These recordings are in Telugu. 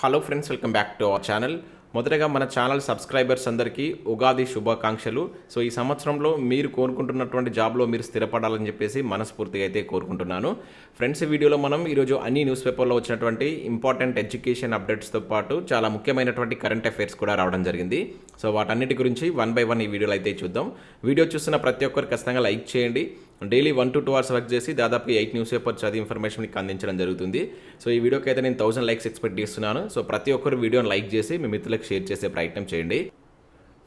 Hello friends welcome back to our channel మొదటగా మన ఛానల్ సబ్స్క్రైబర్స్ అందరికీ ఉగాది శుభాకాంక్షలు. సో ఈ సంవత్సరంలో మీరు కోరుకుంటున్నటువంటి జాబ్లో మీరు స్థిరపడాలని చెప్పేసి మనస్ఫూర్తిగా అయితే కోరుకుంటున్నాను. ఫ్రెండ్స్ వీడియోలో మనం ఈరోజు అన్ని న్యూస్ పేపర్లో వచ్చినటువంటి ఇంపార్టెంట్ ఎడ్యుకేషన్ అప్డేట్స్తో పాటు చాలా ముఖ్యమైనటువంటి కరెంట్ అఫైర్స్ కూడా రావడం జరిగింది. సో వాటన్నిటి గురించి వన్ బై వన్ ఈ వీడియోలో అయితే చూద్దాం. వీడియో చూస్తున్న ప్రతి ఒక్కరు ఖచ్చితంగా లైక్ చేయండి. Daily one to two hours work చేసి దాదాపు ఎయిట్ న్యూస్ పేపర్ చదివి ఇన్ఫర్మేషన్ మీకు అందించడం జరుగుతుంది. సో ఈ వీడియోకి అయితే నేను థౌసండ్ లైక్స్ ఎక్స్పెక్ట్ చేస్తున్నాను. సో ప్రతి ఒక్కరు వీడియోని లైక్ చేసి మీ మిత్రులకు షేర్ చేసే ప్రయత్నం చేయండి.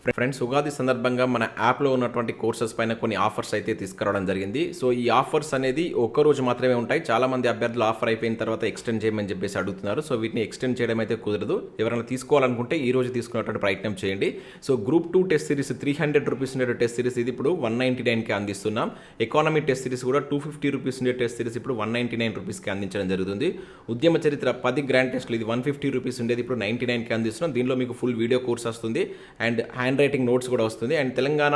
ఫ్రెండ్స్ ఉగాది సందర్భంగా మన యాప్లో ఉన్నటువంటి కోర్సెస్ పైన కొన్ని ఆఫర్స్ అయితే తీసుకురావడం జరిగింది. సో ఈ ఆఫర్స్ అనేది ఒక్క రోజు మాత్రమే ఉంటాయి. చాలా మంది అభ్యర్థులు ఆఫర్ అయిపోయిన తర్వాత ఎక్స్టెండ్ చేయమని చెప్పేసి అడుగుతున్నారు. సో వీటిని ఎక్స్టెండ్ చేయడం అయితే కుదరదు. ఎవరైనా తీసుకోవాలనుకుంటే ఈ రోజు తీసుకునేటువంటి ప్రయత్నం చేయండి. So group two test series three hundred rupees ఉండే టెస్ట్ సిరీస్ ఇది ఇప్పుడు వన్ నైంటీ నైన్కి అందిస్తున్నాం. ఎకానమీ టెస్ట్ సిరీస్ కూడా టూ ఫిఫ్టీ రూపీస్ ఉండే టెస్ట్ సిరీస్ ఇప్పుడు వన్ నైంటీ నైన్ రూపీస్కి అందించడం జరుగుతుంది. ఉద్యమ చరిత్ర పది గ్రాండ్ టెస్ట్లు ఇది వన్ ఫిఫ్టీ రూపీస్ ఉండేది ఇప్పుడు నైంటీ నైన్కి అందిస్తున్నాం. దీనిలో మీకు ఫుల్ వీడియో కోర్స్ వస్తుంది. అండ్ హ్యాండ్ రైటింగ్ నోట్స్ కూడా వస్తుంది. అండ్ తెలంగాణ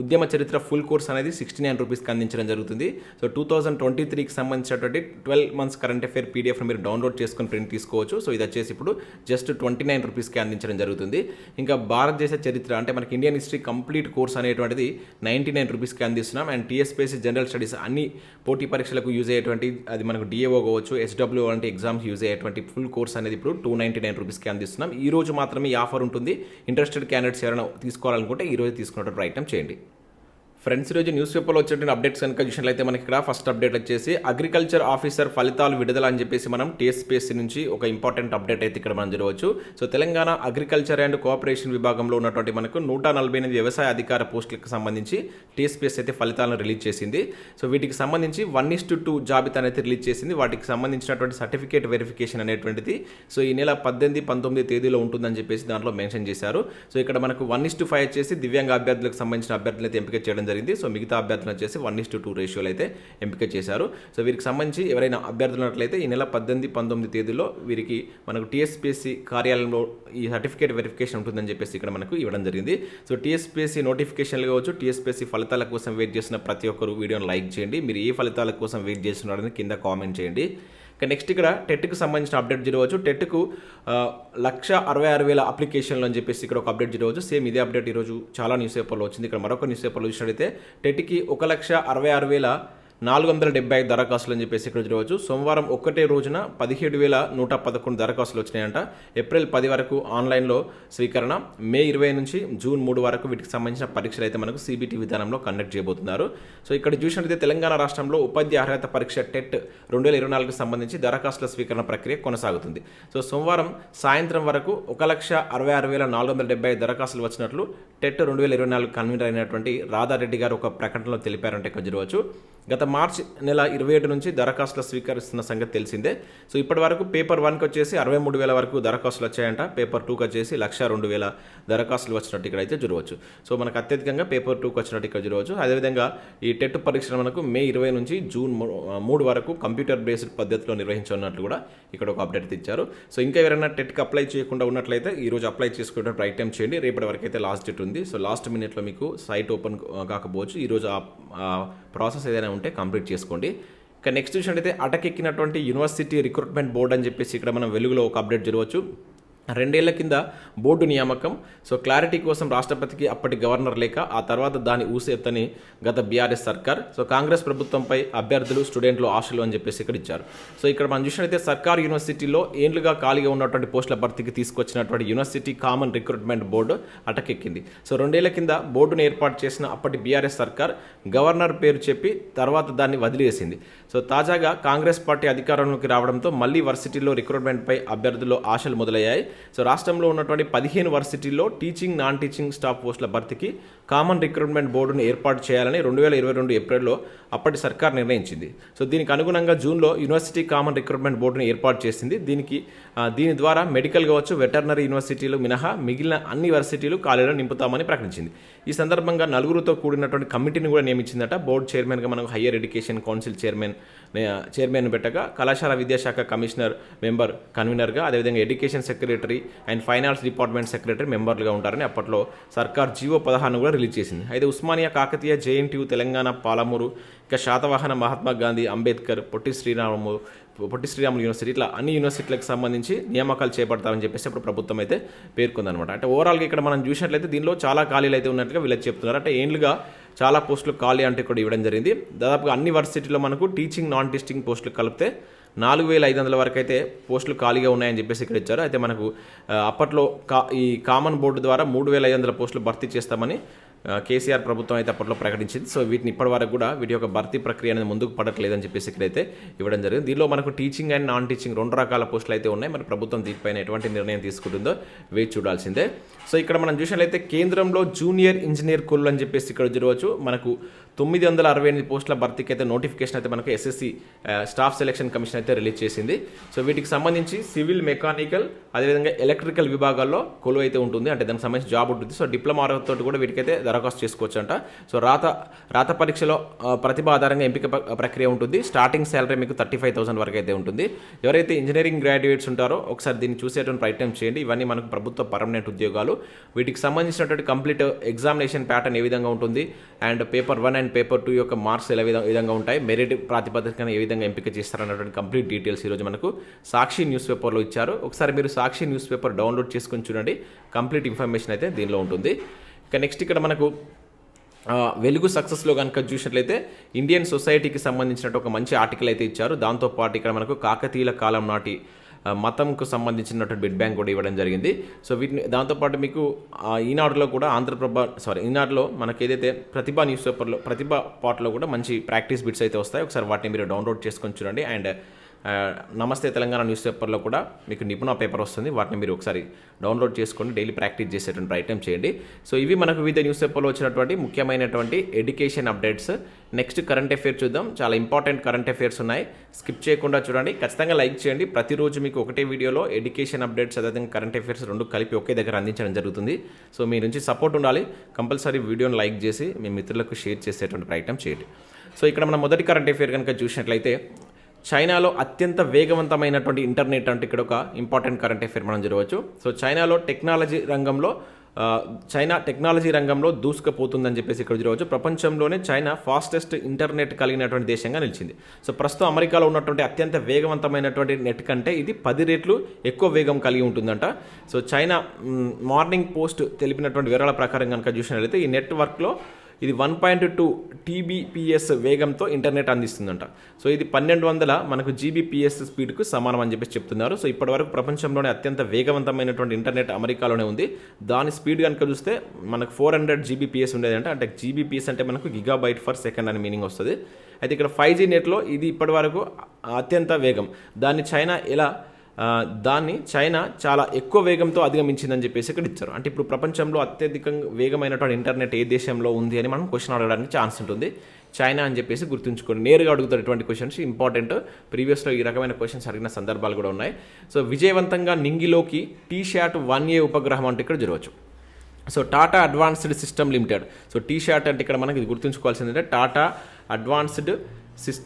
ఉద్యమ చరిత్ర ఫుల్ కోర్స్ అనేది సిక్స్టీ నైన్ రూపీస్కి అందించడం జరుగుతుంది. సో టూ థౌసండ్ ట్వంటీ త్రీకి సంబంధించినటువంటి twelve months current affair PDF మీరు డౌన్లోడ్ చేసుకుని ప్రింట్ తీసుకోవచ్చు. సో ఇది వచ్చేసి ఇప్పుడు జస్ట్ ట్వంటీ నైన్ రూపీస్కి అందించడం జరుగుతుంది. ఇంకా భారతదేశ చరిత్ర అంటే మనకి ఇండియన్ హిస్టరీ కంప్లీట్ కోర్స్ అనేటువంటిది నైంటీ నైన్ రూపీస్కి అందిస్తున్నాం. అండ్ టీఎస్పీఎస్సీ జనరల్ స్టడీస్ అన్ని పోటీ పరీక్షలకు యూజ్ అయ్యేటువంటి అది మనకు డిఏఓ కావచ్చు ఎస్డబ్ల్యూ వంటి ఎగ్జామ్స్ యూజ్ అయ్యేటువంటి ఫుల్ కోర్స్ అనేది ఇప్పుడు టూ నైంటీ నైన్ రూపీస్కి అందిస్తున్నాం. ఈ రోజు మాత్రమే ఈ ఆఫర్ ఉంటుంది. ఇంట్రెస్టెడ్ క్యాండిడేట్స్ ఎవరైనా తీసుకోవాలనుకుంటే ఈరోజు రోజు ప్రయత్నం చేయండి. ఫ్రెండ్స్ ఈరోజు న్యూస్ పేపర్లో వచ్చేటువంటి అప్డేట్స్ కనుక చూసినట్లయితే మనకి ఇక్కడ ఫస్ట్ అప్డేట్ వచ్చేసి అగ్రికల్చర్ ఆఫీసర్ ఫలితాలు విడుదల అని చెప్పేసి మనం టీఎస్పీఎస్సీ నుంచి ఒక ఇంపార్టెంట్ అప్డేట్ అయితే ఇక్కడ మనం జరగవచ్చు so Telangana agriculture and cooperation విభాగంలో ఉన్నటువంటి మనకు నూట నలభై ఎనిమిది వ్యవసాయ అధికార పోస్టులకు సంబంధించి టీఎస్పీఎస్సీ అయితే ఫలితాలను రిలీజ్ చేసింది. సో వీటికి సంబంధించి వన్ ఇస్ టు టూ జాబితాను అయితే రిలీజ్ చేసింది. వాటికి సంబంధించినటువంటి సర్టిఫికేట్ వెరిఫికేషన్ అనేటువంటిది. సో ఈ నెల పద్దెనిమిది పంతొమ్మిది తేదీలో ఉంటుందని చెప్పేసి దాంట్లో మెన్షన్ చేశారు. సో ఇక్కడ మనకు వన్ ఇస్ టు ఫైవ్ వచ్చేసి దివ్యాంగ అభ్యర్థులకు సంబంధించిన అభ్యర్థులు అయితే ఎంపిక చేయడం జరిగింది. సో మిగతా అభ్యర్థులు వచ్చేసి వన్ ఇస్ టు టూ రేషియోలు అయితే ఎంపిక చేశారు. సో వీరికి సంబంధించి ఎవరైనా అభ్యర్థులు ఉన్నట్లయితే ఈ నెల పద్దెనిమిది పంతొమ్మిది తేదీలో వీరికి మనకు టీఎస్పీఎస్సీ కార్యాలయంలో ఈ సర్టిఫికేట్ వెరిఫికేషన్ ఉంటుందని చెప్పేసి ఇక్కడ మనకు ఇవ్వడం జరిగింది. సో టీఎస్పీఎస్సీ నోటిఫికేషన్లు కావచ్చు టీఎస్పీఎస్సీ ఫలితాల కోసం వెయిట్ చేసిన ప్రతి ఒక్కరు వీడియోని లైక్ చేయండి. మీరు ఏ ఫలితాల కోసం వెయిట్ చేస్తున్నారని కింద కామెంట్ చేయండి. ఇక నెక్స్ట్ ఇక్కడ టెట్కి సంబంధించిన అప్డేట్ జరగవచ్చు. టెట్కు లక్ష అరవై ఆరు వేల అప్లికేషన్లు అని చెప్పేసి ఇక్కడ ఒక అప్డేట్ జరగవచ్చు. సేమ్ ఇదే అప్డేట్ ఈరోజు చాలా న్యూస్ పేపర్లో వచ్చింది. ఇక్కడ మరొక న్యూస్ పేపర్లో చూసినట్టయితే టెట్కి ఒక లక్ష అరవై ఆరు వేల నాలుగు వందల డెబ్బై ఐదు దరఖాస్తులు అని చెప్పేసి ఇక్కడ చూడవచ్చు. సోమవారం ఒక్కటే రోజున పదిహేడు వేల నూట పదకొండు దరఖాస్తులు వచ్చినాయంట. ఏప్రిల్ పది వరకు ఆన్లైన్లో స్వీకరణ. మే ఇరవై నుంచి జూన్ మూడు వరకు వీటికి సంబంధించిన పరీక్షలు అయితే మనకు సిబిటి విధానంలో కండక్ట్ చేయబోతున్నారు. సో ఇక్కడ చూసినట్లయితే తెలంగాణ రాష్ట్రంలో ఉపాధ్యాయ అర్హత పరీక్ష టెట్ రెండు వేల ఇరవై నాలుగుకి సంబంధించి దరఖాస్తుల స్వీకరణ ప్రక్రియ కొనసాగుతుంది. సో సోమవారం సాయంత్రం వరకు ఒక లక్ష అరవై ఆరు వేల నాలుగు వందల డెబ్బై ఐదు దరఖాస్తులు వచ్చినట్లు టెట్ రెండు వేల ఇరవై నాలుగు కన్వీనర్ అయినటువంటి రాధారెడ్డి గారు ఒక ప్రకటనలో తెలిపారంటే ఇక్కడ చూడవచ్చు. గత మార్చి నెల ఇరవై ఏడు నుంచి దరఖాస్తులు స్వీకరిస్తున్న సంగతి తెలిసిందే. సో ఇప్పటి వరకు పేపర్ వన్కి వచ్చేసి అరవై మూడు వేల వరకు దరఖాస్తులు వచ్చాయంట. పేపర్ టూకి వచ్చేసి లక్ష రెండు వేల దరఖాస్తులు వచ్చినట్టు ఇక్కడ అయితే చూడవచ్చు. సో మనకు అత్యధికంగా పేపర్ టూకి వచ్చినట్టు ఇక్కడ చూడవచ్చు. అదేవిధంగా ఈ టెట్ పరీక్ష మనకు మే ఇరవై నుంచి జూన్ మూడు వరకు కంప్యూటర్ బేస్డ్ పద్ధతిలో నిర్వహించనున్నట్లు కూడా ఇక్కడ ఒక అప్డేట్ ఇచ్చారు సో ఇంకా ఎవరైనా టెట్కి అప్లై చేయకుండా ఉన్నట్లయితే ఈ రోజు అప్లై చేసుకునే ప్రయత్నం చేయండి. రేపటి వరకు అయితే లాస్ట్ డేట్ ఉంది. సో లాస్ట్ మినిట్లో మీకు సైట్ ఓపెన్ కాకపోవచ్చు. ఈరోజు ఆ ప్రాసెస్ ఏదైనా ఉంటే కంప్లీట్ చేసుకోండి. ఇక నెక్స్ట్ అయితే అటకెక్కినటువంటి యూనివర్సిటీ రిక్రూట్మెంట్ బోర్డు అని చెప్పేసి ఇక్కడ మనం వెలుగులో ఒక అప్డేట్ జరగవచ్చు. రెండేళ్ళ కింద బోర్డు నియామకం. సో క్లారిటీ కోసం రాష్ట్రపతికి అప్పటి గవర్నర్ లేక ఆ తర్వాత దాని ఊసెత్తని గత బీఆర్ఎస్ సర్కార్. సో కాంగ్రెస్ ప్రభుత్వంపై అభ్యర్థులు స్టూడెంట్లు ఆశలు అని చెప్పేసి ఇక్కడ ఇచ్చారు. సో ఇక్కడ మనం చూసినట్లయితే సర్కార్ యూనివర్సిటీలో ఏండ్లుగా ఖాళీగా ఉన్నటువంటి పోస్టుల భర్తీకి తీసుకొచ్చినటువంటి యూనివర్సిటీ కామన్ రిక్రూట్మెంట్ బోర్డు అటకెక్కింది. సో రెండేళ్ళ కింద బోర్డును ఏర్పాటు చేసిన అప్పటి బీఆర్ఎస్ సర్కార్ గవర్నర్ పేరు చెప్పి తర్వాత దాన్ని వదిలేసింది సో తాజాగా కాంగ్రెస్ పార్టీ అధికారంలోకి రావడంతో మళ్ళీ వర్సిటీలో రిక్రూట్మెంట్పై అభ్యర్థుల్లో ఆశలు మొదలయ్యాయి. సో రాష్ట్రంలో ఉన్నటువంటి పదిహేను వర్సిటీల్లో టీచింగ్ నాన్ టీచింగ్ స్టాఫ్ పోస్టుల భర్తీకి కామన్ రిక్రూట్మెంట్ బోర్డును ఏర్పాటు చేయాలని రెండు వేల ఇరవై రెండు ఏప్రిల్లో అప్పటి సర్కార్ నిర్ణయించింది. సో దీనికి అనుగుణంగా జూన్లో యూనివర్సిటీ కామన్ రిక్రూట్మెంట్ బోర్డును ఏర్పాటు చేసింది. దీనికి దీని ద్వారా మెడికల్ కావచ్చు వెటర్నరీ యూనివర్సిటీలు మినహా మిగిలిన అన్ని వర్సిటీలు ఖాళీలను నింపుతామని ప్రకటించింది. ఈ సందర్భంగా నలుగురితో కూడినటువంటి కమిటీని కూడా నియమించిందట. బోర్డు చైర్మన్గా మనకు higher education council chairman chairman పెట్టగా కళాశాల విద్యాశాఖ కమిషనర్ మెంబర్ కన్వీనర్గా అదేవిధంగా education secretary and finance department secretary మెంబర్లుగా ఉంటారని అప్పట్లో సర్కార్ జీవో పదహారును కూడా రిలీజ్ చేసింది. అయితే ఉస్మానియా కాకతీయ జేఎన్టీయు తెలంగాణ పాలమూరు ఇంకా శాతవాహన మహాత్మా గాంధీ అంబేద్కర్ పొట్టి శ్రీరాము పొట్టి శ్రీరాములు యూనివర్సిటీ ఇట్లా అన్ని యూనివర్సిటీలకు సంబంధించి నియామకాలు చేపడతామని చెప్పేసి అప్పుడు ప్రభుత్వం అయితే పేర్కొందనమాట అంటే ఓవరాల్గా ఇక్కడ మనం చూసినట్లయితే దీనిలో చాలా ఖాళీలు అయితే ఉన్నట్టుగా వీళ్ళకి చెప్తున్నారు. అంటే ఏండ్లుగా చాలా పోస్టులు ఖాళీ అంటే కూడా ఇవ్వడం జరిగింది. దాదాపుగా అన్ని వర్సిటీలో మనకు టీచింగ్ నాన్ టీచింగ్ పోస్టులు కలిపితే నాలుగు వేల ఐదు వందల వరకు అయితే పోస్టులు ఖాళీగా ఉన్నాయని చెప్పేసి ఇక్కడ ఇచ్చారు. అయితే మనకు అప్పట్లో కా ఈ కామన్ బోర్డు ద్వారా మూడు వేల ఐదు వందల పోస్టులు భర్తీ చేస్తామని కేసీఆర్ ప్రభుత్వం అయితే అప్పట్లో ప్రకటించింది. సో వీటిని ఇప్పటి వరకు కూడా వీటి యొక్క భర్తీ ప్రక్రియ అనేది ముందుకు పడట్లేదని చెప్పేసి ఇక్కడైతే ఇవ్వడం జరిగింది. దీనిలో మనకు టీచింగ్ అండ్ నాన్ టీచింగ్ రెండు రకాల పోస్టులు అయితే ఉన్నాయి. మరి ప్రభుత్వం దీనిపైన ఎటువంటి నిర్ణయం తీసుకుంటుందో వేచి చూడాల్సిందే. సో ఇక్కడ మనం చూసినట్లయితే కేంద్రంలో జూనియర్ ఇంజనీర్ కుల్ అని చెప్పేసి ఇక్కడ చూడవచ్చు. మనకు తొమ్మిది వందల అరవై ఎనిమిది పోస్టుల భర్తీకి అయితే నోటిఫికేషన్ అయితే మనకు ఎస్ఎస్సి స్టాఫ్ సెలక్షన్ కమిషన్ అయితే రిలీజ్ చేసింది. సో వీటికి సంబంధించి సివిల్ మెకానికల్ అదేవిధంగా ఎలక్ట్రికల్ విభాగాల్లో కొలువు అయితే ఉంటుంది. అంటే దానికి సంబంధించి జాబ్ ఉంటుంది. సో డిప్లొమా తోటి కూడా వీటికైతే దరఖాస్తు చేసుకోవచ్చు అంట సో రాత రాత పరీక్షలో ప్రతిభ ఆధారంగా ఎంపిక ప్ర- ప్రక్రియ ఉంటుంది. స్టార్టింగ్ శాలరీ మీకు థర్టీ ఫైవ్ థౌసండ్ వరకు అయితే ఉంటుంది. ఎవరైతే ఇంజనీరింగ్ గ్రాడ్యుయేట్స్ ఉంటారో ఒకసారి దీన్ని చూసేటువంటి ప్రయత్నం చేయండి. ఇవన్నీ మనకు ప్రభుత్వ పర్మనెంట్ ఉద్యోగాలు. వీటికి సంబంధించినటువంటి కంప్లీట్ ఎగ్జామినేషన్ ప్యాటర్న్ ఏ విధంగా ఉంటుంది? And paper one and paper two యొక్క మార్క్స్ ఎలా విధంగా విధంగా ఉంటాయి? మెరిట్ ప్రాతిపదికన ఏ విధంగా ఎంపిక చేస్తారన్నటువంటి కంప్లీట్ డీటెయిల్స్ ఈరోజు మనకు సాక్షి న్యూస్ పేపర్లో ఇచ్చారు. ఒకసారి మీరు సాక్షి న్యూస్ పేపర్ డౌన్లోడ్ చేసుకొని చూడండి. కంప్లీట్ ఇన్ఫర్మేషన్ అయితే దీనిలో ఉంటుంది. ఇక నెక్స్ట్ ఇక్కడ మనకు వెలుగు సక్సెస్లో కనుక చూసినట్లయితే ఇండియన్ సొసైటీకి సంబంధించినట్టు ఒక మంచి ఆర్టికల్ అయితే ఇచ్చారు. దాంతోపాటు ఇక్కడ మనకు కాకతీయుల కాలం నాటి మతంకు సంబంధించినటువంటి బిడ్ బ్యాంక్ కూడా ఇవ్వడం జరిగింది. సో వీటిని దాంతోపాటు మీకు ఈనాడులో కూడా ఆంధ్రప్రభ సారీ ఈనాడులో మనకి ఏదైతే ప్రతిభ న్యూస్ పేపర్లో ప్రతిభ పాటలో కూడా మంచి ప్రాక్టీస్ బిట్స్ అయితే వస్తాయి. ఒకసారి వాటిని మీరు డౌన్లోడ్ చేసుకొని చూడండి. అండ్ నమస్తే తెలంగాణ న్యూస్ పేపర్లో కూడా మీకు నిపుణ పేపర్ వస్తుంది. వాటిని మీరు ఒకసారి డౌన్లోడ్ చేసుకొని డైలీ ప్రాక్టీస్ చేసేటువంటి ప్రయత్నం చేయండి. సో ఇవి మనకు వివిధ న్యూస్ పేపర్లో వచ్చినటువంటి ముఖ్యమైనటువంటి education updates. Next current affair చూద్దాం. చాలా ఇంపార్టెంట్ కరెంట్ అఫేర్స్ ఉన్నాయి. స్కిప్ చేయకుండా చూడండి. ఖచ్చితంగా లైక్ చేయండి. ప్రతిరోజు మీకు ఒకటే వీడియోలో ఎడ్యుకేషన్ అప్డేట్స్ అదేవిధంగా కరెంట్ అఫైర్స్ రెండు కలిపి ఒకే దగ్గర అందించడం జరుగుతుంది. సో మీ నుంచి సపోర్ట్ ఉండాలి. కంపల్సరీ వీడియోని లైక్ చేసి మీ మిత్రులకు షేర్ చేసేటువంటి ప్రయత్నం చేయండి. సో ఇక్కడ మన మొదటి కరెంట్ అఫైర్ కనుక చూసినట్లయితే చైనాలో అత్యంత వేగవంతమైనటువంటి ఇంటర్నెట్ అంటే ఇక్కడ ఒక ఇంపార్టెంట్ కరెంట్ అఫేర్ మనం చూడవచ్చు. సో చైనాలో టెక్నాలజీ రంగంలో చైనా టెక్నాలజీ రంగంలో దూసుకుపోతుందని చెప్పేసి ఇక్కడ చూడవచ్చు. ప్రపంచంలోనే చైనా ఫాస్టెస్ట్ ఇంటర్నెట్ కలిగినటువంటి దేశంగా నిలిచింది. సో ప్రస్తుతం అమెరికాలో ఉన్నటువంటి అత్యంత వేగవంతమైనటువంటి నెట్ కంటే ఇది పది రెట్లు ఎక్కువ వేగం కలిగి ఉంటుందంట. సో చైనా మార్నింగ్ పోస్ట్ తెలిపినటువంటి వివరాల ప్రకారం కనుక చూసినట్లయితే ఈ నెట్వర్క్లో ఇది వన్ పాయింట్ టూ టీబీపీఎస్ వేగంతో ఇంటర్నెట్ అందిస్తుందంట. సో ఇది పన్నెండు వందల మనకు జీబీపీఎస్ స్పీడ్కు సమానం అని చెప్పేసి చెప్తున్నారు. సో ఇప్పటివరకు ప్రపంచంలోనే అత్యంత వేగవంతమైనటువంటి ఇంటర్నెట్ అమెరికాలోనే ఉంది. దాని స్పీడ్ కనుక చూస్తే మనకు ఫోర్ హండ్రెడ్ జీబీపీఎస్ ఉండేదంట. అంటే జీబీపీఎస్ అంటే మనకు గిగా బైట్ ఫర్ సెకండ్ అని మీనింగ్ వస్తుంది. అయితే ఇక్కడ ఫైవ్ జీ నెట్లో ఇది ఇప్పటివరకు అత్యంత వేగం. దాన్ని చైనా ఎలా దాన్ని చైనా చాలా ఎక్కువ వేగంతో అధిగమించిందని చెప్పేసి ఇక్కడ ఇచ్చారు. అంటే ఇప్పుడు ప్రపంచంలో అత్యధికంగా వేగమైనటువంటి ఇంటర్నెట్ ఏ దేశంలో ఉంది అని మనం క్వశ్చన్ అడగడానికి ఛాన్స్ ఉంటుంది. చైనా అని చెప్పేసి గుర్తుంచుకోండి. నేరుగా అడుగుతున్నటువంటి క్వశ్చన్స్ ఇంపార్టెంట్ ప్రీవియస్లో ఈ రకమైన క్వశ్చన్స్ అడిగిన సందర్భాలు కూడా ఉన్నాయి. సో విజయవంతంగా నింగిలోకి టీ షాట్ వన్ ఏ ఉపగ్రహం అంటే ఇక్కడ జరగవచ్చు. So Tata advanced system limited. So T shot అంటే ఇక్కడ మనకి గుర్తుంచుకోవాల్సింది అంటే Tata advanced sys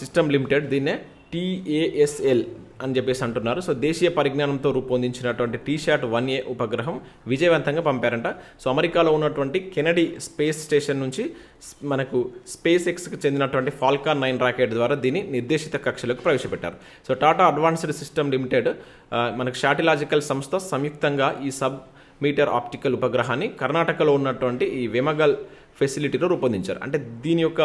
system limited దీన్నే టీఏఎస్ఎల్ అని చెప్పేసి అంటున్నారు. సో దేశీయ పరిజ్ఞానంతో రూపొందించినటువంటి టీ షార్ట్ వన్ ఏ ఉపగ్రహం విజయవంతంగా పంపారంట. సో అమెరికాలో ఉన్నటువంటి కెనడీ స్పేస్ స్టేషన్ నుంచి మనకు స్పేస్ ఎక్స్కి చెందినటువంటి ఫాల్కాన్ నైన్ రాకెట్ ద్వారా దీన్ని నిర్దేశిత కక్షలకు ప్రవేశపెట్టారు. So Tata advanced system limited మనకు షాటిలాజికల్ సంస్థ సంయుక్తంగా ఈ సబ్ మీటర్ ఆప్టికల్ ఉపగ్రహాన్ని కర్ణాటకలో ఉన్నటువంటి ఈ వెమగల్ ఫెసిలిటీలో రూపొందించారు. అంటే దీని యొక్క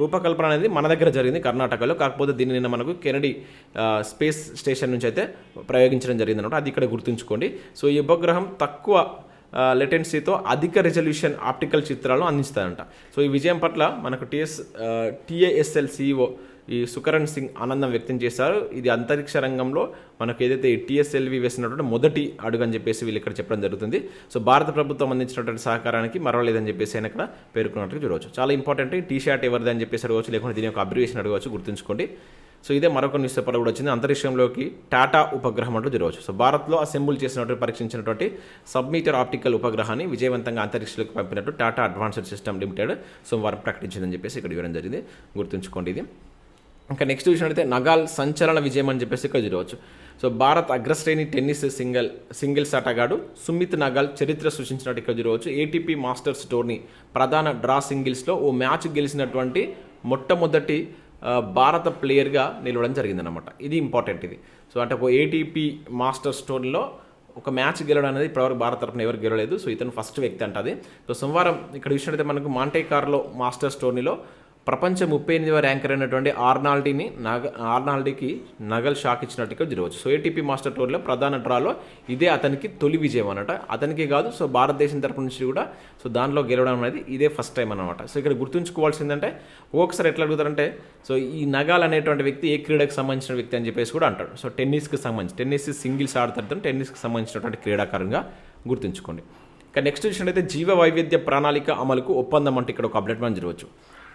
రూపకల్పన అనేది మన దగ్గర జరిగింది కర్ణాటకలో. కాకపోతే దీన్ని నిన్న మనకు కెనడీ స్పేస్ స్టేషన్ నుంచి అయితే ప్రయోగించడం జరిగింది అనమాట అది ఇక్కడ గుర్తుంచుకోండి. సో ఈ ఉపగ్రహం తక్కువ లెటెన్సీతో అధిక రెజల్యూషన్ ఆప్టికల్ చిత్రాలను అందిస్తారంట సో ఈ విజయం పట్ల మనకు టిఎస్ టిఏఎస్ఎల్ సిఇఓ ఈ సుకరణ్ సింగ్ ఆనందం వ్యక్తం చేశారు. ఇది అంతరిక్ష రంగంలో మనకు ఏదైతే టీఎస్ఎల్వి వేసినటువంటి మొదటి అడుగు అని చెప్పేసి వీళ్ళు ఇక్కడ చెప్పడం జరుగుతుంది. సో భారత ప్రభుత్వం అందించినటువంటి సహకారానికి మరవలేదని చెప్పేసి ఆయన ఇక్కడ పేర్కొన్నట్టుగా చూడవచ్చు. చాలా ఇంపార్టెంట్ ఈ టీ షర్ట్ ఎవరిది అని చెప్పేసి అడగవచ్చు లేకుంటే దీని యొక్క అబ్రివేషన్ అడగవచ్చు గుర్తుంచుకోండి. సో ఇదే మరొక న్యూస్ పేపర్ కూడా వచ్చింది. అంతరిక్షంలోకి టాటా ఉపగ్రహం అంటూ జరగవచ్చు సో భారత్లో అసెంబుల్ చేసినటువంటి పరీక్షించినటువంటి సబ్మీటర్ ఆప్టికల్ ఉపగ్రహాన్ని విజయవంతంగా అంతరిక్షంలోకి పంపినట్టు టాటా అడ్వాన్స్డ్ సిస్టమ్ లిమిటెడ్ సోమవారం ప్రకటించిందని చెప్పేసి ఇక్కడ ఇవ్వడం జరిగింది. గుర్తుంచుకోండి ఇది. ఇంకా నెక్స్ట్ చూసినట్లయితే నగాల్ సంచలన విజయం అని చెప్పేసి ఇక్కడ చూడవచ్చు. సో భారత్ అగ్రశ్రేణి టెన్నిస్ సింగిల్ సింగిల్స్ ఆటగాడు సుమిత్ నగాల్ చరిత్ర సృష్టించినట్టు ఇక్కడ చూడవచ్చు. ఏటీపీ మాస్టర్స్ టోర్నీ ప్రధాన డ్రా సింగిల్స్లో ఓ మ్యాచ్ గెలిచినటువంటి మొట్టమొదటి భారత ప్లేయర్గా నిలవడం జరిగిందనమాట ఇది ఇంపార్టెంట్ ఇది. సో అంటే ఒక ఏటీపీ మాస్టర్స్ టోర్నీలో ఒక మ్యాచ్ గెలవడం అనేది ఇప్పటివరకు భారత తరపున ఎవరు గెలవలేదు. సో ఇతను ఫస్ట్ వ్యక్తి అంట అది. సో సోమవారం ఇక్కడ చూసినట్లయితే మనకు మాంటే కార్లో మాస్టర్స్ టోర్నీలో ప్రపంచ ముప్పై ఎనిమిదవ ర్యాంకర్ అయినటువంటి ఆర్నాల్డీని నగ ఆర్నాల్డీకి నగల్ షాక్ ఇచ్చినట్టుగా జరగవచ్చు. సో ఏటీపీ మాస్టర్ టోర్లో ప్రధాన డ్రాలో ఇదే అతనికి తొలి విజయం అనమాట అతనికి కాదు సో భారతదేశం తరపు నుంచి కూడా సో దానిలో గెలవడం అనేది ఇదే ఫస్ట్ టైం అనమాట సో ఇక్కడ గుర్తుంచుకోవాల్సిందంటే ఒక్కొక్కసారి ఎట్లా అడుగుతారంటే సో ఈ నగాల్ అనేటువంటి వ్యక్తి ఏ క్రీడకు సంబంధించిన వ్యక్తి అని చెప్పేసి కూడా అంటాడు. సో టెన్నిస్కి సంబంధించి టెన్నిస్ సింగిల్స్ ఆడతాడు టెన్నిస్కి సంబంధించినటువంటి క్రీడాకారంగా గుర్తుంచుకోండి. ఇక నెక్స్ట్ చూసినట్టయితే జీవ వైవిధ్య ప్రణాళిక అమలుకు ఒప్పందం అంటే ఇక్కడ ఒక అప్డేట్ మనం జరగవచ్చు.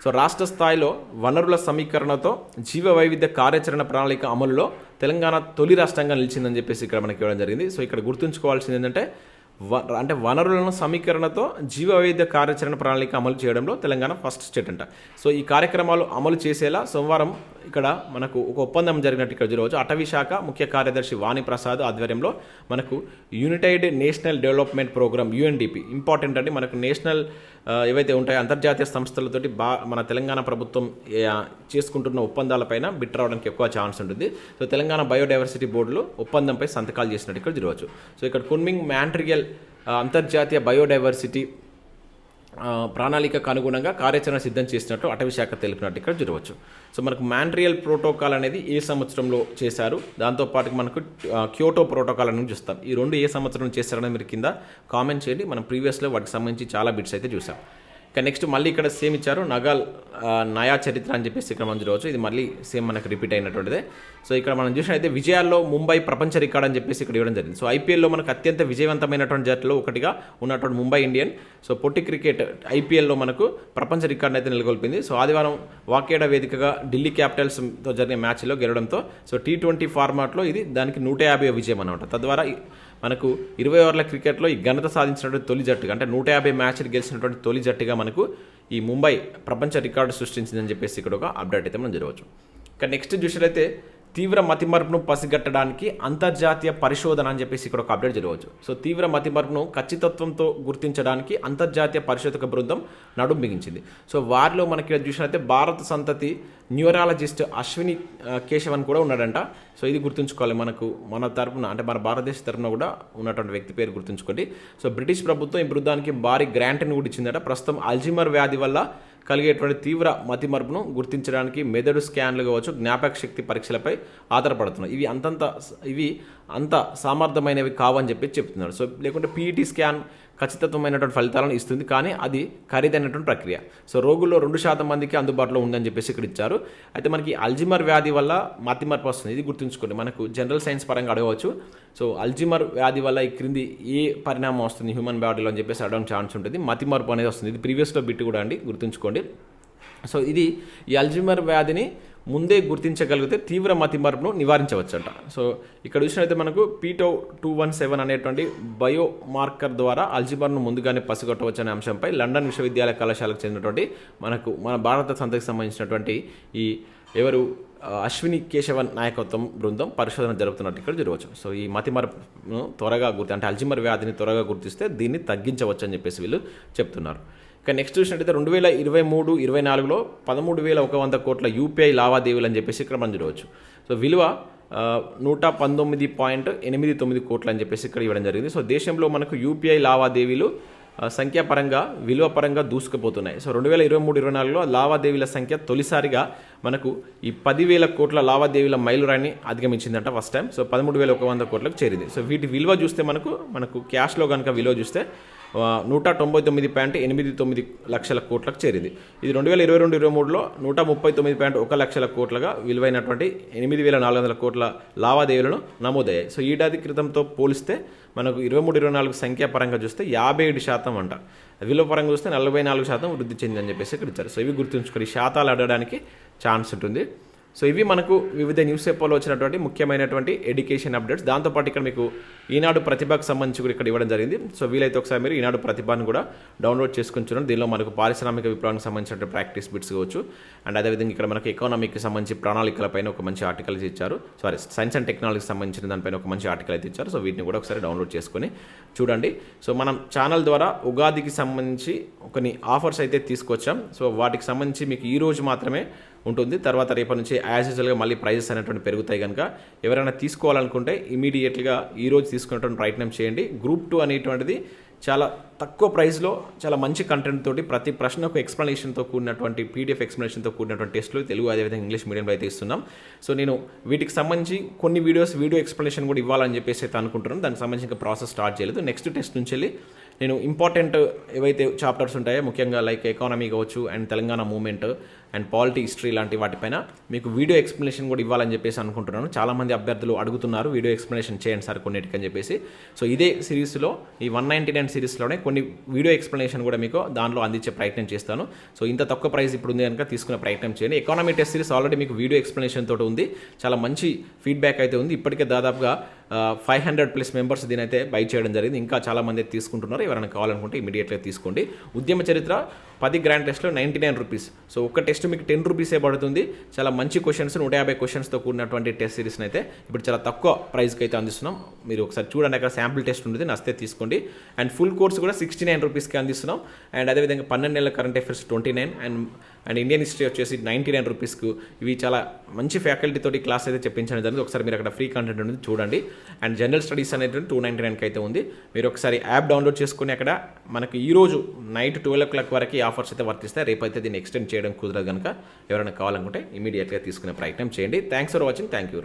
సో రాష్ట్ర స్థాయిలో వనరుల సమీకరణతో జీవ వైవిధ్య కార్యాచరణ ప్రణాళిక అమలులో తెలంగాణ తొలి రాష్ట్రంగా నిలిచిందని చెప్పేసి ఇక్కడ మనకి ఇవ్వడం జరిగింది. సో ఇక్కడ గుర్తుంచుకోవాల్సింది ఏంటంటే అంటే వనరులను సమీకరణతో జీవ వైవిధ్య కార్యాచరణ ప్రణాళిక అమలు చేయడంలో తెలంగాణ ఫస్ట్ స్టేట్ అంట. సో ఈ కార్యక్రమాలు అమలు చేసేలా సోమవారం ఇక్కడ మనకు ఒక ఒప్పందం జరిగినట్టు ఇక్కడ జరగవచ్చు అటవీ శాఖ ముఖ్య కార్యదర్శి వాణి ప్రసాద్ ఆధ్వర్యంలో మనకు united national development programme UNDP. Important అండి మనకు నేషనల్ ఏవైతే ఉంటాయో అంతర్జాతీయ సంస్థలతోటి బా మన తెలంగాణ ప్రభుత్వం చేసుకుంటున్న ఒప్పందాలపైన బిట్ రావడానికి ఎక్కువ ఛాన్స్ ఉంటుంది. సో తెలంగాణ బయోడైవర్సిటీ బోర్డులో ఒప్పందంపై సంతకాలు చేసినట్టు ఇక్కడ చూడవచ్చు సో ఇక్కడ కున్మింగ్ మ్యాంట్రియల్ అంతర్జాతీయ బయోడైవర్సిటీ ప్రణాళికకు అనుగుణంగా కార్యాచరణ సిద్ధం చేసినట్టు అటవీ శాఖ తెలిపినట్టు ఇక్కడ చూడవచ్చు సో మనకు మాంట్రియల్ ప్రోటోకాల్ అనేది ఏ సంవత్సరంలో చేశారు? దాంతోపాటు మనకు క్యోటో ప్రోటోకాల్ అనేది చూస్తాం. ఈ రెండు ఏ సంవత్సరం చేశారని మీరు కింద కామెంట్ చేయండి. మనం ప్రీవియస్లో వాటికి సంబంధించి చాలా బిట్స్ అయితే చూసాం. ఇక నెక్స్ట్ మళ్ళీ ఇక్కడ సేమ్ ఇచ్చారు నగాల్ నయా చరిత్ర అని చెప్పేసి ఇక్కడ మనం చూడవచ్చు. ఇది మళ్ళీ సేమ్ మనకు రిపీట్ అయినటువంటిదే. సో ఇక్కడ మనం చూసినట్టయితే విజయాల్లో ముంబై ప్రపంచ రికార్డ్ అని చెప్పేసి ఇక్కడ ఇవ్వడం జరిగింది. సో ఐపీఎల్లో మనకు అత్యంత విజయవంతమైనటువంటి జట్టులో ఒకటిగా ఉన్నటువంటి ముంబై ఇండియన్. సో పొట్టి క్రికెట్ ఐపీఎల్లో మనకు ప్రపంచ రికార్డ్ అయితే నెలకొల్పింది. సో ఆదివారం వాకేడ వేదికగా ఢిల్లీ క్యాపిటల్స్తో జరిగిన మ్యాచ్లో గెలవడంతో సో టీ ట్వంటీ ఫార్మాట్లో ఇది దానికి నూట యాభై విజయం అనమాట తద్వారా మనకు ఇరవై ఓవర్ల క్రికెట్లో ఈ ఘనత సాధించినటువంటి తొలి జట్టుగా అంటే నూట యాభై మ్యాచ్లు గెలిచినటువంటి తొలి జట్టుగా మనకు ఈ ముంబై ప్రపంచ రికార్డు సృష్టించిందని చెప్పేసి ఇక్కడ ఒక అప్డేట్ అయితే మనం జరగవచ్చు. ఇక నెక్స్ట్ చూసినట్లయితే తీవ్ర మతిమరుపును పసిగట్టడానికి అంతర్జాతీయ పరిశోధన అని చెప్పేసి ఇక్కడ ఒక అప్డేట్ జరగవచ్చు. సో తీవ్ర మతిమరుపును ఖచ్చితత్వంతో గుర్తించడానికి అంతర్జాతీయ పరిశోధక బృందం నడుం బిగించింది. సో వారిలో మనకి చూసినట్లయితే భారత సంతతి న్యూరాలజిస్ట్ అశ్విని కేశవన్ కూడా ఉన్నాడంట. సో ఇది గుర్తుంచుకోవాలి మనకు మన తరపున అంటే మన భారతదేశ తరపున కూడా ఉన్నటువంటి వ్యక్తి పేరు గుర్తుంచుకోండి. సో బ్రిటిష్ ప్రభుత్వం ఈ బృందానికి భారీ గ్రాంట్ని కూడా ఇచ్చిందట. ప్రస్తుతం అల్జిమర్ వ్యాధి వల్ల కలిగేటువంటి తీవ్ర మతిమరుపును గుర్తించడానికి మెదడు స్కాన్లు కావచ్చు జ్ఞాపక శక్తి పరీక్షలపై ఆధారపడుతున్నాయి. ఇవి అంతంత ఇవి అంత సామర్థ్యమైనవి కావని చెప్పి చెప్తున్నారు. సో లేకుంటే పీఈటీ స్కాన్ ఖచ్చితత్వమైనటువంటి ఫలితాలను ఇస్తుంది. కానీ అది ఖరీదైనటువంటి ప్రక్రియ. సో రోగుల్లో రెండు శాతం మందికి అందుబాటులో ఉందని చెప్పేసి ఇక్కడ ఇచ్చారు. అయితే మనకి అల్జిమర్ వ్యాధి వల్ల మతిమరుపు వస్తుంది. ఇది గుర్తుంచుకోండి. మనకు జనరల్ సైన్స్ పరంగా అడగవచ్చు. సో అల్జిమర్ వ్యాధి వల్ల ఈ క్రింది ఏ పరిణామం వస్తుంది? హ్యూమన్ బాడీలో అని చెప్పేసి అడగడం ఛాన్స్ ఉంటుంది. మతిమరుపు అనేది వస్తుంది. ఇది ప్రీవియస్లో బిట్టు కూడా అండి. గుర్తుంచుకోండి. సో ఇది ఈ అల్జిమర్ వ్యాధిని ముందే గుర్తించగలిగితే తీవ్ర మతిమరుపును నివారించవచ్చట. సో ఇక్కడ చూసినట్లయితే మనకు P tau two one seven అనేటువంటి బయో మార్కర్ ద్వారా అల్జిబర్ను ముందుగానే పసిగొట్టవచ్చు అనే అంశంపై లండన్ విశ్వవిద్యాలయ కళాశాలకు చెందినటువంటి మనకు మన భారత సంతకి సంబంధించినటువంటి ఈ ఎవరు అశ్విని కేశవన్ నాయకత్వం బృందం పరిశోధన జరుపుతున్నట్టు ఇక్కడ జరగవచ్చు. సో ఈ మతిమరుపును త్వరగా గుర్తి అంటే అల్జిమర్ వ్యాధిని త్వరగా గుర్తిస్తే దీన్ని తగ్గించవచ్చు అని చెప్పేసి వీళ్ళు చెప్తున్నారు. ఇక నెక్స్ట్ చూసినట్టయితే రెండు వేల ఇరవై మూడు ఇరవై నాలుగులో పదమూడు వేల ఒక వంద కోట్ల యూపీఐ లావాదేవీలు అని చెప్పేసి ఇక్కడ మనం చూడవచ్చు. సో విలువ నూట పంతొమ్మిది పాయింట్ ఎనిమిది తొమ్మిది కోట్లు అని చెప్పేసి ఇక్కడ ఇవ్వడం జరిగింది. సో దేశంలో మనకు యూపీఐ లావాదేవీలు సంఖ్యాపరంగా విలువ పరంగా దూసుకుపోతున్నాయి. సో రెండు వేల ఇరవై మూడు ఇరవై నాలుగులో లావాదేవీల సంఖ్య తొలిసారిగా మనకు ఈ పదివేల కోట్ల లావాదేవీల మైలురాయిని అధిగమించిందంట ఫస్ట్ టైం సో పదమూడు వేల ఒక వంద కోట్లకు చేరింది. సో వీటి విలువ చూస్తే మనకు మనకు క్యాష్లో కనుక విలువ చూస్తే నూట తొంభై తొమ్మిది పాయింట్ ఎనిమిది తొమ్మిది లక్షల కోట్లకు చేరింది. ఇది రెండు వేల ఇరవై రెండు ఇరవై మూడులో నూట ముప్పై తొమ్మిది పాయింట్ ఒక లక్షల కోట్లుగా విలువైనటువంటి ఎనిమిది వేల నాలుగు వందల కోట్ల లావాదేవీలను నమోదయ్యాయి. సో ఏడాది క్రితంతో పోలిస్తే మనకు ఇరవై మూడు ఇరవై నాలుగు సంఖ్యా పరంగా చూస్తే యాభై ఏడు శాతం అంట. విలువ పరంగా చూస్తే నలభై నాలుగు శాతం వృద్ధి చెందిందని చెప్పేసి ఇక్కడ ఇచ్చారు. సో ఇవి గుర్తుంచుకోండి శాతాలు అడగడానికి ఛాన్స్ ఉంటుంది. సో ఇవి మనకు వివిధ న్యూస్ పేపర్లో వచ్చినటువంటి ముఖ్యమైనటువంటి ఎడ్యుకేషన్ అప్డేట్స్ దాంతోపాటు ఇక్కడ మీకు ఈనాడు ప్రతిభకు సంబంధించి కూడా ఇక్కడ ఇవ్వడం జరిగింది. సో వీలైతే ఒకసారి మీరు ఈనాడు ప్రతిభను కూడా డౌన్లోడ్ చేసుకుంటున్నారు చూడండి. దీనిలో మనకు పారిశ్రామిక విప్లవానికి సంబంధించిన ప్రాక్టీస్ బిట్స్ కావచ్చు. అండ్ అదేవిధంగా ఇక్కడ మనకు ఎకానమీకి సంబంధించి ప్రణాళికలపైన ఒక మంచి ఆర్టికల్స్ ఇచ్చారు. సారీ సైన్స్ అండ్ టెక్నాలజీకి సంబంధించిన దానిపైన ఒక మంచి ఆర్టికల్ అయితే ఇచ్చారు. సో వీటిని కూడా ఒకసారి డౌన్లోడ్ చేసుకొని చూడండి. సో మనం ఛానల్ ద్వారా ఉగాదికి సంబంధించి కొన్ని ఆఫర్స్ అయితే తీసుకొచ్చాం. సో వాటికి సంబంధించి మీకు ఈరోజు మాత్రమే ఉంటుంది. తర్వాత రేపటి నుంచి యాజ్ యూజువల్గా మళ్ళీ ప్రైజెస్ అనేటువంటి పెరుగుతాయి కనుక ఎవరైనా తీసుకోవాలనుకుంటే ఇమీడియట్గా ఈ రోజు తీసుకునేటువంటి ప్రయత్నం చేయండి. గ్రూప్ టూ అనేటువంటిది చాలా తక్కువ ప్రైస్లో చాలా మంచి కంటెంట్ తోటి ప్రతి ప్రశ్నకు ఎక్స్ప్లెనేషన్తో కూడినటువంటి పీడిఎఫ్ ఎక్స్ప్లెనేషన్తో కూడినటువంటి టెస్ట్లు తెలుగు అదేవిధంగా ఇంగ్లీష్ మీడియంలో అయితే ఇస్తున్నాం. సో నేను వీటికి సంబంధించి కొన్ని వీడియోస్ వీడియో ఎక్స్ప్లెనేషన్ కూడా ఇవ్వాలని చెప్పేసి అయితే అనుకుంటున్నాను. దానికి సంబంధించిన ప్రాసెస్ స్టార్ట్ చేయలేదు. నెక్స్ట్ టెస్ట్ నుంచి వెళ్ళి నేను ఇంపార్టెంట్ ఏవైతే చాప్టర్స్ ఉంటాయో ముఖ్యంగా లైక్ ఎకానమీ కావచ్చు and Telangana movement and polity history లాంటి వాటిపైన మీకు వీడియో ఎక్స్ప్లెనేషన్ కూడా ఇవ్వాలని చెప్పేసి అనుకుంటున్నాను. చాలామంది అభ్యర్థులు అడుగుతున్నారు వీడియో ఎక్స్ప్లెనేషన్ చేయండి సార్ కొన్నిటికని చెప్పేసి. సో ఇదే సిరీస్లో ఈ వన్ నైంటీ నైన్ సిరీస్లోనే కొన్ని వీడియో ఎక్స్ప్లెనేషన్ కూడా మీకు దానిలో అందించే ప్రయత్నం చేస్తాను. సో ఇంత తక్కువ ప్రైస్ ఇప్పుడు ఉంది కనుక తీసుకునే ప్రయత్నం చేయండి. ఎకానమీ టెస్ట్ సిరీస్ ఆల్రెడీ మీకు వీడియో ఎక్స్ప్లెనేషన్ తోటి ఉంది. చాలా మంచి ఫీడ్బ్యాక్ అయితే ఉంది. ఇప్పటికే దాదాపుగా ఫైవ్ హండ్రెడ్ ప్లస్ మెంబర్స్ దీని అయితే బై చేయడం జరిగింది. ఇంకా చాలామంది అయితే తీసుకుంటున్నారు. ఎవరైనా కావాలనుకుంటే ఇమీడియట్గా తీసుకోండి. ఉద్యమ చరిత్ర పది గ్రాండ్ టెస్ట్లో నైంటీ నైన్ రూపీస్ సో ఒక్క టెస్ట్ మీకు టెన్ రూపీసే పడుతుంది? చాలా మంచి క్వశ్చన్స్ నూట యాభై క్వశ్చన్స్తో కూడినటువంటి టెస్ట్ సిరీస్ని అయితే ఇప్పుడు చాలా తక్కువ ప్రైస్కి అయితే అందిస్తున్నాం. మీరు ఒకసారి చూడండి అక్కడ శాంపుల్ టెస్ట్ ఉంటుంది నస్తే తీసుకోండి. అండ్ ఫుల్ కోర్స్ కూడా సిక్స్టీ నైన్ రూపీస్కి అందిస్తున్నాం. అండ్ అదేవిధంగా పన్నెండు నెలల current affairs twenty nine and and Indian history వచ్చేసి నైంటీ నైన్ రూపీస్కు. ఇవి చాలా మంచి ఫ్యాకల్టీతోటి క్లాస్ అయితే చెప్పించడం జరిగింది. ఒకసారి మీరు అక్కడ ఫ్రీ కంటెంట్ ఉంటుంది చూడండి. అండ్ జనరల్ స్టడీస్ అనేది టూ నైంటీ నైన్కి అయితే ఉంది. మీరు ఒకసారి యాప్ డౌన్లోడ్ చేసుకుని అక్కడ మనకి ఈ రోజు నైట్ ట్వెల్వ్ ఓ క్లాక్ వరకు ఆఫర్స్ అయితే వర్తిస్తాయి. రేపైతే అయితే దీన్ని ఎక్స్టెండ్ చేయడం కుదరదు కనుక ఎవరైనా కావాలనుకుంటే ఇమీడియట్గా తీసుకునే ప్రయత్నం చేయండి. Thanks for watching. Thank you